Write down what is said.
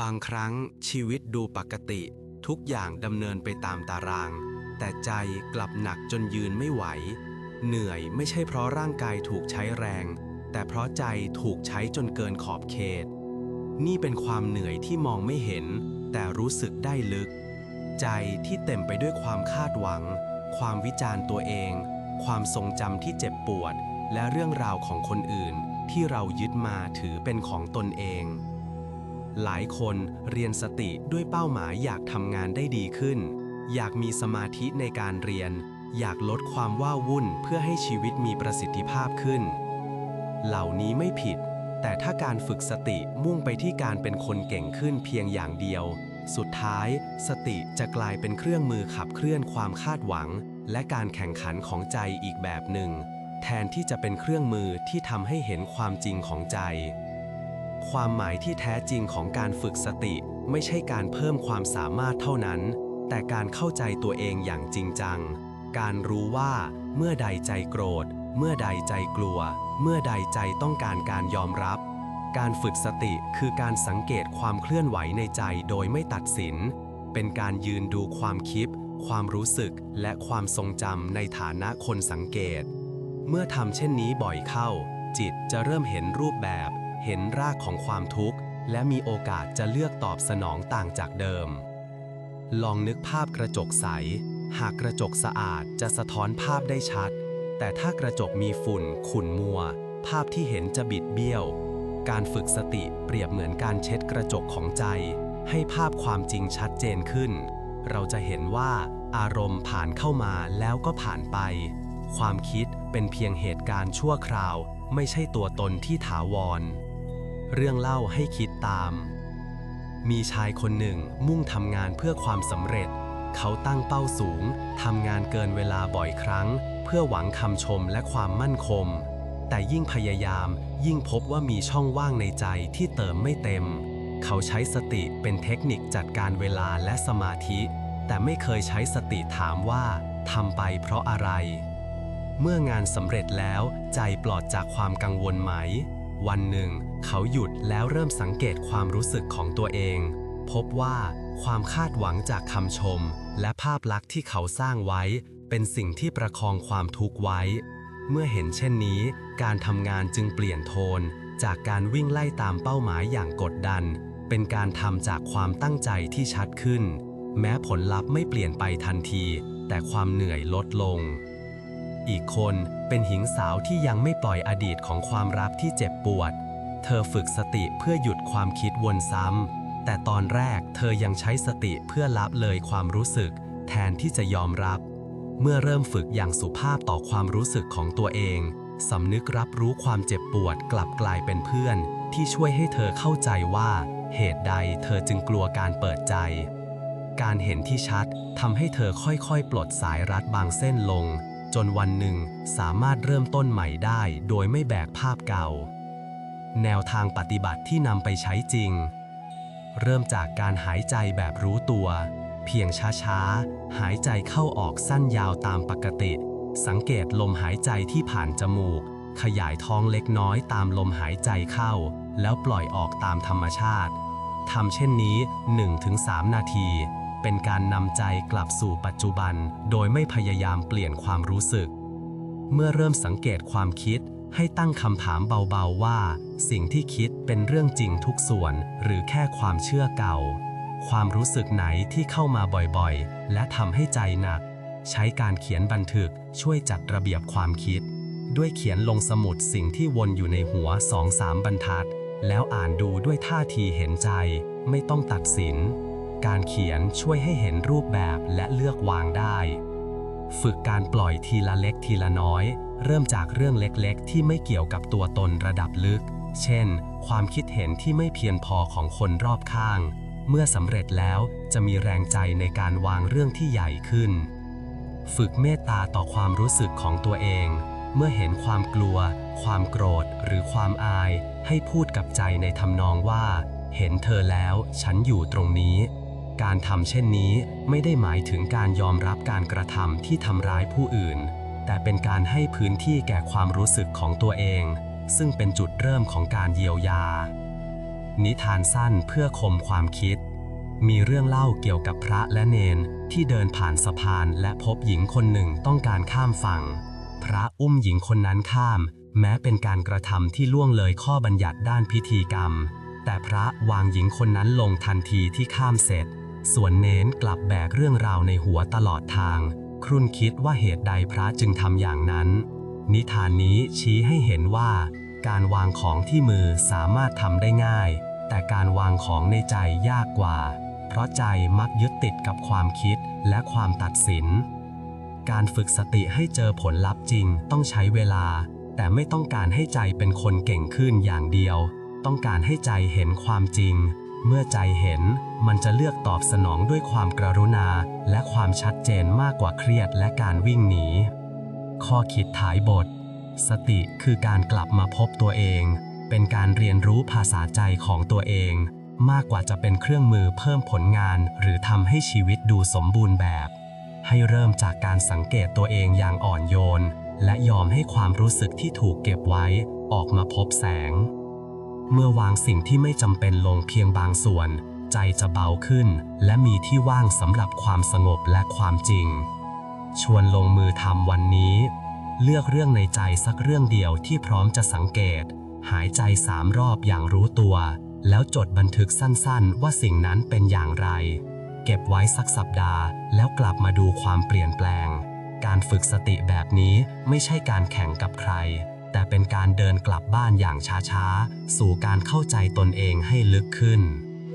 บางครั้งชีวิตดูปกติ ทุกอย่างดำเนินไปตามตาราง แต่ใจกลับหนักจนยืนไม่ไหว เหนื่อยไม่ใช่เพราะร่างกายถูกใช้แรง แต่เพราะใจถูกใช้จนเกินขอบเขต นี่เป็นความเหนื่อยที่มองไม่เห็น แต่รู้สึกได้ลึก ใจที่เต็มไปด้วยความคาดหวัง ความวิจารณ์ตัวเอง ความทรงจำที่เจ็บปวด และเรื่องราวของคนอื่น ที่เรายึดมาถือเป็นของตนเอง หลายคนเรียนสติด้วยเป้าหมายอยากทำงานได้ดีขึ้น อยากมีสมาธิในการเรียน อยากลดความว้าวุ่นเพื่อให้ชีวิตมีประสิทธิภาพขึ้น เหล่านี้ไม่ผิด แต่ถ้าการฝึกสติมุ่งไปที่การเป็นคนเก่งขึ้นเพียงอย่างเดียว สุดท้าย สติจะกลายเป็นเครื่องมือขับเคลื่อนความคาดหวัง และการแข่งขันของใจอีกแบบหนึ่ง แทนที่จะเป็นเครื่องมือที่ทำให้เห็นความจริงของใจ ความหมายที่แท้จริงของการฝึกสติ ไม่ใช่การเพิ่มความสามารถเท่านั้น แต่การเข้าใจตัวเองอย่างจริงจัง การรู้ว่า เมื่อใดใจโกรธ เมื่อใดใจกลัว เมื่อใดใจต้องการการยอมรับ การฝึกสติคือการสังเกตความเคลื่อนไหวในใจโดยไม่ตัดสิน เป็นการยืนดูความคิด ความรู้สึก และความทรงจำในฐานะคนสังเกต เมื่อทำเช่นนี้บ่อยเข้า จิตจะเริ่มเห็นรูปแบบ เห็นรากของความทุกข์ และมีโอกาสจะเลือกตอบสนองต่างจากเดิม ลองนึกภาพกระจกใส หากกระจกสะอาดจะสะท้อนภาพได้ชัด แต่ถ้ากระจกมีฝุ่น ขุ่นมัว ภาพที่เห็นจะบิดเบี้ยว การฝึกสติเปรียบเหมือนการเช็ดกระจกของใจ ให้ภาพความจริงชัดเจนขึ้น เราจะเห็นว่าอารมณ์ผ่านเข้ามาแล้วก็ผ่านไป ความคิดเป็นเพียงเหตุการณ์ชั่วคราว ไม่ใช่ตัวตนที่ถาวร เรื่องเล่าให้คิดตาม มีชายคนหนึ่งมุ่งทำงานเพื่อความสำเร็จ เขาตั้งเป้าสูงทำงานเกินเวลาบ่อยครั้ง เพื่อหวังคำชมและความมั่นคง แต่ยิ่งพยายามยิ่งพบว่ามีช่องว่างในใจที่เติมไม่เต็ม เขาใช้สติเป็นเทคนิคจัดการเวลาและสมาธิ แต่ไม่เคยใช้สติถามว่าทำไปเพราะอะไร เมื่องานสำเร็จแล้วใจปลอดจากความกังวลไหม วันหนึ่ง เขาหยุดแล้วเริ่มสังเกตความรู้สึกของตัวเอง พบว่าความคาดหวังจากคำชม และภาพลักษณ์ที่เขาสร้างไว้ เป็นสิ่งที่ประคองความทุกข์ไว้ เมื่อเห็นเช่นนี้ การทำงานจึงเปลี่ยนโทน จากการวิ่งไล่ตามเป้าหมายอย่างกดดัน เป็นการทำจากความตั้งใจที่ชัดขึ้น แม้ผลลัพธ์ไม่เปลี่ยนไปทันที แต่ความเหนื่อยลดลง อีกคน เป็นหญิงสาวที่ยังไม่ปล่อยอดีตของความรักที่เจ็บปวด เธอฝึกสติเพื่อหยุดความคิดวนซ้ำ แต่ตอนแรกเธอยังใช้สติเพื่อละเลยความรู้สึก แทนที่จะยอมรับ เมื่อเริ่มฝึกอย่างสุภาพต่อความรู้สึกของตัวเอง สำนึกรับรู้ความเจ็บปวดกลับกลายเป็นเพื่อน ที่ช่วยให้เธอเข้าใจว่า เหตุใดเธอจึงกลัวการเปิดใจ การเห็นที่ชัดทำให้เธอค่อยๆ ปลดสายรัดบางเส้นลง จนวันหนึ่งสามารถเริ่มต้นใหม่ได้โดยไม่แบกภาพเก่า แนวทางปฏิบัติที่นำไปใช้จริง เริ่มจากการหายใจแบบรู้ตัว เพียงช้าๆ หายใจเข้าออกสั้นยาวตามปกติ สังเกตลมหายใจที่ผ่านจมูก ขยายท้องเล็กน้อยตามลมหายใจเข้า แล้วปล่อยออกตามธรรมชาติทำเช่นนี้ 1-3 นาที เป็นการนำใจกลับสู่ปัจจุบัน โดยไม่พยายามเปลี่ยนความรู้สึก เมื่อเริ่มสังเกตความคิดให้ตั้งคำถามเบาๆว่า สิ่งที่คิดเป็นเรื่องจริงทุกส่วน หรือแค่ความเชื่อเก่า ความรู้สึกไหนที่เข้ามาบ่อยๆ และทำให้ใจหนัก ใช้การเขียนบันทึกช่วยจัดระเบียบความคิด ด้วยเขียนลงสมุดสิ่งที่วนอยู่ในหัวสองสามบรรทัด แล้วอ่านดูด้วยท่าทีเห็นใจ ไม่ต้องตัดสิน การเขียนช่วยให้เห็นรูปแบบและเลือกวางได้ ฝึกการปล่อยทีละเล็กทีละน้อย เริ่มจากเรื่องเล็กๆ ที่ไม่เกี่ยวกับตัวตนระดับลึก เช่น ความคิดเห็นที่ไม่เพียงพอของคนรอบข้าง เมื่อสำเร็จแล้วจะมีแรงใจในการวางเรื่องที่ใหญ่ขึ้น ฝึกเมตตาต่อความรู้สึกของตัวเอง เมื่อเห็นความกลัว ความโกรธ หรือความอาย ให้พูดกับใจในทำนองว่าเห็นเธอแล้ว ฉันอยู่ตรงนี้ การทำเช่นนี้ไม่ได้หมายถึงการยอมรับการกระทำที่ทำร้ายผู้อื่น แต่เป็นการให้พื้นที่แก่ความรู้สึกของตัวเอง ซึ่งเป็นจุดเริ่มของการเยียวยา นิทานสั้นเพื่อคมความคิด มีเรื่องเล่าเกี่ยวกับพระและเนนที่เดินผ่านสะพานและพบหญิงคนหนึ่งต้องการข้ามฝั่ง พระอุ้มหญิงคนนั้นข้าม แม้เป็นการกระทำที่ล่วงเลยข้อบัญญัติด้านพิธีกรรม แต่พระวางหญิงคนนั้นลงทันทีที่ข้ามเสร็จ ส่วนเน้นกลับแบกเรื่องราวในหัวตลอดทาง ครุ่นคิดว่าเหตุใดพระจึงทำอย่างนั้น นิทานนี้ชี้ให้เห็นว่า การวางของที่มือสามารถทำได้ง่าย แต่การวางของในใจยากกว่า เพราะใจมักยึดติดกับความคิดและความตัดสิน การฝึกสติให้เจอผลลัพธ์จริงต้องใช้เวลา แต่ไม่ต้องการให้ใจเป็นคนเก่งขึ้นอย่างเดียว ต้องการให้ใจเห็นความจริง เมื่อใจเห็นมันจะเลือกตอบสนองด้วยความกรุณา และความชัดเจนมากกว่าเครียดและการวิ่งหนี ข้อคิดท้ายบท สติคือการกลับมาพบตัวเอง เป็นการเรียนรู้ภาษาใจของตัวเอง มากกว่าจะเป็นเครื่องมือเพิ่มผลงาน หรือทำให้ชีวิตดูสมบูรณ์แบบ ให้เริ่มจากการสังเกตตัวเองอย่างอ่อนโยน และยอมให้ความรู้สึกที่ถูกเก็บไว้ ออกมาพบแสง เมื่อวางสิ่งที่ไม่จำเป็นลงเพียงบางส่วน ใจจะเบาขึ้น และมีที่ว่างสำหรับความสงบและความจริง ชวนลงมือทำวันนี้ เลือกเรื่องในใจสักเรื่องเดียวที่พร้อมจะสังเกต หายใจสามรอบอย่างรู้ตัว แล้วจดบันทึกสั้นๆ ว่าสิ่งนั้นเป็นอย่างไร เก็บไว้สักสัปดาห์ แล้วกลับมาดูความเปลี่ยนแปลง การฝึกสติแบบนี้ไม่ใช่การแข่งกับใคร แต่เป็นการเดินกลับบ้านอย่างช้าๆ สู่การเข้าใจตนเองให้ลึกขึ้น